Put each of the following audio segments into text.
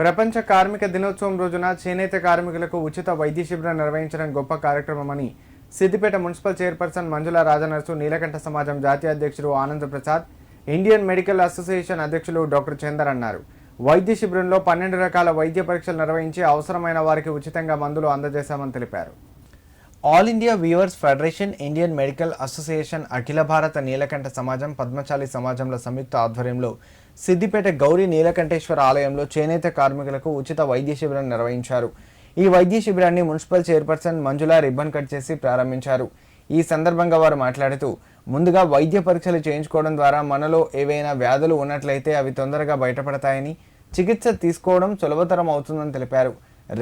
ప్రపంచ కార్మిక దినోత్సవం రోజున చేనేత కార్మికులకు ఉచిత వైద్య శిబిరం నిర్వహించడం గొప్ప కార్యక్రమమని సిద్దిపేట మున్సిపల్ చైర్పర్సన్ మంజుల రాజనర్సు నీలకంఠ సమాజం జాతీయ అధ్యక్షుడు Anand Prasad Indian medical association అధ్యక్షులు డాక్టర్ చందర్ అన్నారు. వైద్య శిబిరంలో పన్నెండు రకాల వైద్య పరీక్షలు నిర్వహించి అవసరమైన వారికి ఉచితంగా మందులు అందజేశామని తెలిపారు. All India viewers federation Indian medical association అఖిల భారత నీలకంఠ సమాజం పద్మశాలి సమాజంలో సంయుక్త ఆధ్వర్యంలో సిద్దిపేట గౌరీ నీలకంఠేశ్వర ఆలయంలో చేనేత కార్మికులకు ఉచిత వైద్య శిబిరం నిర్వహించారు. ఈ వైద్య శిబిరాన్ని municipal chairperson Manjula ribbon cut చేసి ప్రారంభించారు. ఈ సందర్భంగా వారు మాట్లాడుతూ ముందుగా వైద్య పరీక్షలు చేయించుకోవడం ద్వారా మనలో ఏవైనా వ్యాధులు ఉన్నట్లయితే అవి తొందరగా బయటపడతాయని చికిత్స తీసుకోవడం సులభతరం అవుతుందని తెలిపారు.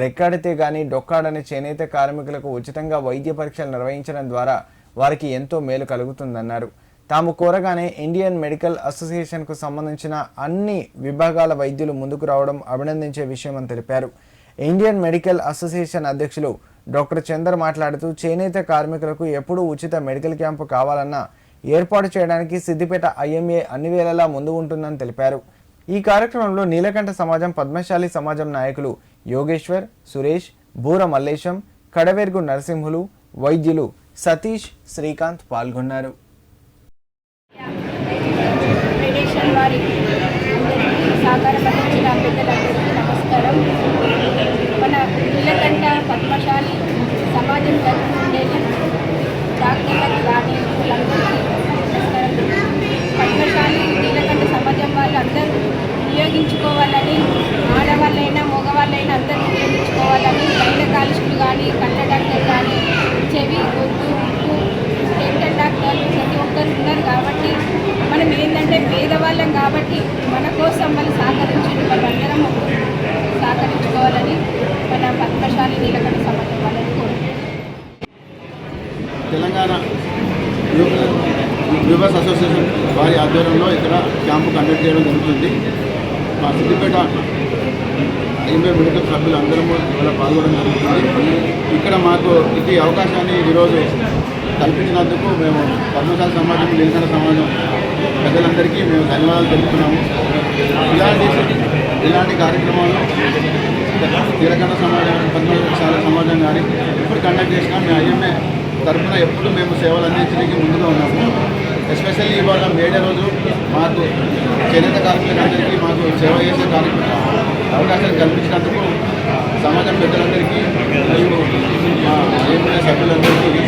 రెక్కాడితే గాని డొక్కాడని చేనేత కార్మికులకు ఉచితంగా వైద్య పరీక్షలు నిర్వహించడం ద్వారా వారికి ఎంతో మేలు కలుగుతుందన్నారు. తాము కోరగానే ఇండియన్ మెడికల్ అసోసియేషన్కు సంబంధించిన అన్ని విభాగాల వైద్యులు ముందుకు రావడం అభినందించే విషయమని తెలిపారు. ఇండియన్ మెడికల్ అసోసియేషన్ అధ్యక్షులు డాక్టర్ చందర్ మాట్లాడుతూ చేనేత కార్మికులకు ఎప్పుడూ ఉచిత మెడికల్ క్యాంపు కావాలన్నా ఏర్పాటు చేయడానికి సిద్దిపేట ఐఎంఏ అన్ని వేళలా ముందు ఉంటుందని తెలిపారు. ఈ కార్యక్రమంలో నీలకంఠ సమాజం పద్మశాలి సమాజం నాయకులు యోగేశ్వర్ సురేష్ బూర మల్లేశం కడవెర్గు నరసింహులు వైద్యులు సతీష్ శ్రీకాంత్ పాల్గొన్నారు ఫెడరేషన్ వారి అందరికీ సహకారం అందించిన పెద్దలందరికీ నమస్కారం మన నీలకంఠ పద్మశాలి సమాజం జరుపుకుండేది డాక్టర్లకు కానీ పద్మశాలి నీలకంఠ సమాజం వాళ్ళందరూ వినియోగించుకోవాలని ఆడవాళ్ళైనా మగవాళ్ళైనా అందరూ వినియోగించుకోవాలని గైనకాలజిస్టులు కానీ కళ్ళ డాక్టర్ కానీ చెవి గొంతు ముక్కు డెంటల్ డాక్టర్లు ప్రతి ఒక్కరు ఉన్నారు కాబట్టి మనం ఏంటంటే పేదవాళ్ళం కాబట్టి మన కోసం వాళ్ళు సహకరించండి వాళ్ళందరం సహకరించుకోవాలని పద్మశాలి నీలకంఠ సమాజం వాళ్ళని తెలంగాణ వ్యూవర్స్ అసోసియేషన్ వారి ఆధ్వర్యంలో ఇక్కడ క్యాంపు కండక్ట్ చేయడం జరుగుతుంది. మా సిద్దిపేట ఐఎంఏ మెడికల్ సభ్యులు అందరము ఇక్కడ పాల్గొనడం జరుగుతుంది. ఇక్కడ మాకు ఇది అవకాశాన్ని ఈరోజు కల్పించినందుకు మేము పద్మశాల సమాజం నిరసన సమాజం పెద్దలందరికీ మేము ధన్యవాదాలు తెలుపుతున్నాము. ఇలాంటి ఇలాంటి కార్యక్రమాలు నీలకంఠ సమాజం పద్మశాల సమాజం కానీ ఎప్పుడు కండక్ట్ చేసినా మేము ఐఎంఏ తరఫున ఎప్పుడు మేము సేవలు అందించడానికి ముందుగా ఉన్నాము. ఎస్పెషల్లీ ఇవాళ మేడే రోజు మాకు చేనేత కార్మికులందరికీ మాకు సేవ చేసే కార్మికులు అవకాశాలు కల్పించినందుకు సమాజం పెద్దలందరికీ మరియు మా ఏమైనా సభ్యులందరికీ